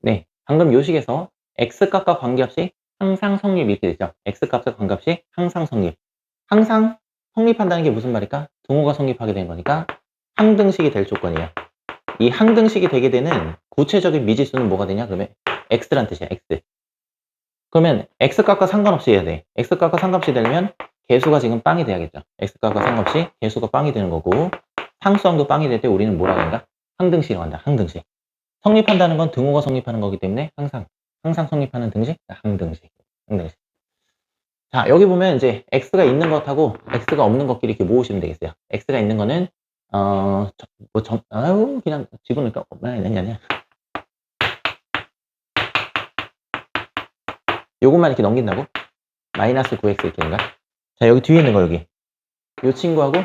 네, 방금 요식에서 x값과 관계없이 항상 성립 이렇게 되죠. x값과 관계없이 항상 성립. 항상 성립한다는 게 무슨 말일까? 등호가 성립하게 되는 거니까 항등식이 될 조건이에요. 이 항등식이 되게 되는 구체적인 미지수는 뭐가 되냐? 그러면 x란 뜻이야, x. 그러면 x값과 상관없이 해야 돼. x값과 상관없이 되려면 개수가 지금 빵이 돼야겠죠. x값과 상관없이 개수가 빵이 되는 거고 상수항도 빵이 될 때 우리는 뭐라고 하는가? 항등식이라고 한다. 항등식. 성립한다는 건 등호가 성립하는 거기 때문에 항상 항상 성립하는 등식 항등식. 항등식. 자 여기 보면 이제 x가 있는 것하고 x가 없는 것끼리 이렇게 모으시면 되겠어요. x가 있는 거는 어뭐 점 아유 그냥 집어넣을까 아니 아니 아니야. 요것만 이렇게 넘긴다고? 마이너스 9x 이렇게 되는 거야? 자 여기 뒤에 있는 거 여기 요 친구하고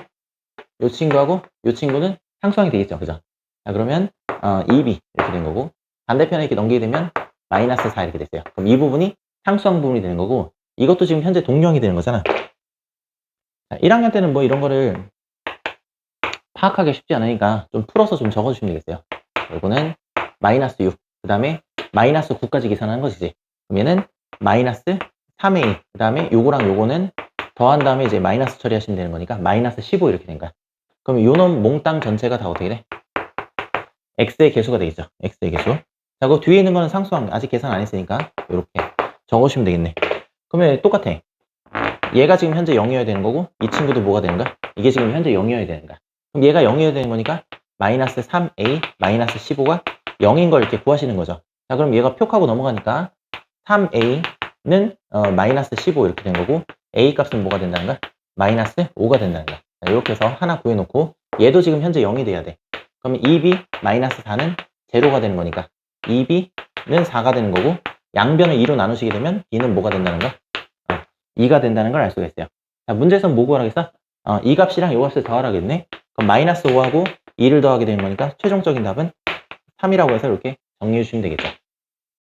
요 친구하고 요 친구는 상수항이 되겠죠 그죠? 자 그러면 어, 2b 이렇게 된 거고 반대편에 이렇게 넘기게 되면 마이너스 4 이렇게 됐어요. 그럼 이 부분이 상수항 부분이 되는 거고 이것도 지금 현재 동령이 되는 거잖아. 자, 1학년 때는 뭐 이런 거를 파악하기 쉽지 않으니까 좀 풀어서 좀 적어주시면 되겠어요. 이거는 마이너스 6 그 다음에 마이너스 9까지 계산하는 것이지 얘는 마이너스 3a 그 다음에 요거랑 요거는 더한 다음에 이제 마이너스 처리하시면 되는 거니까 마이너스 15 이렇게 된 거야. 그럼 요놈 몽땅 전체가 다 어떻게 돼? X의 개수가 되겠죠. x의 개수. 자, 그 뒤에 있는 거는 상수항. 아직 계산 안 했으니까 이렇게 적어주시면 되겠네. 그러면 똑같아. 얘가 지금 현재 0이어야 되는 거고 이 친구도 뭐가 되는 거야? 이게 지금 현재 0이어야 되는 거야. 그럼 얘가 0이어야 되는 거니까 마이너스 3a 마이너스 15가 0인 걸 이렇게 구하시는 거죠. 자, 그럼 얘가 표하고 넘어가니까 3a는 어, 마이너스 15 이렇게 된 거고 a 값은 뭐가 된다는 거야? 마이너스 5가 된다는 거야. 자, 이렇게 해서 하나 구해놓고 얘도 지금 현재 0이 돼야 돼. 그러면 2b 마이너스 4는 제로가 되는 거니까 2b는 4가 되는 거고 양변을 2로 나누시게 되면 b는 뭐가 된다는 거? 어, 2가 된다는 걸 알 수가 있어요. 자, 문제에서는 뭐 구하라겠어? 어, 이 값이랑 이 값을 더하라겠네. 그럼 마이너스 5하고 2를 더하게 되는 거니까 최종적인 답은 3이라고 해서 이렇게 정리해 주시면 되겠죠.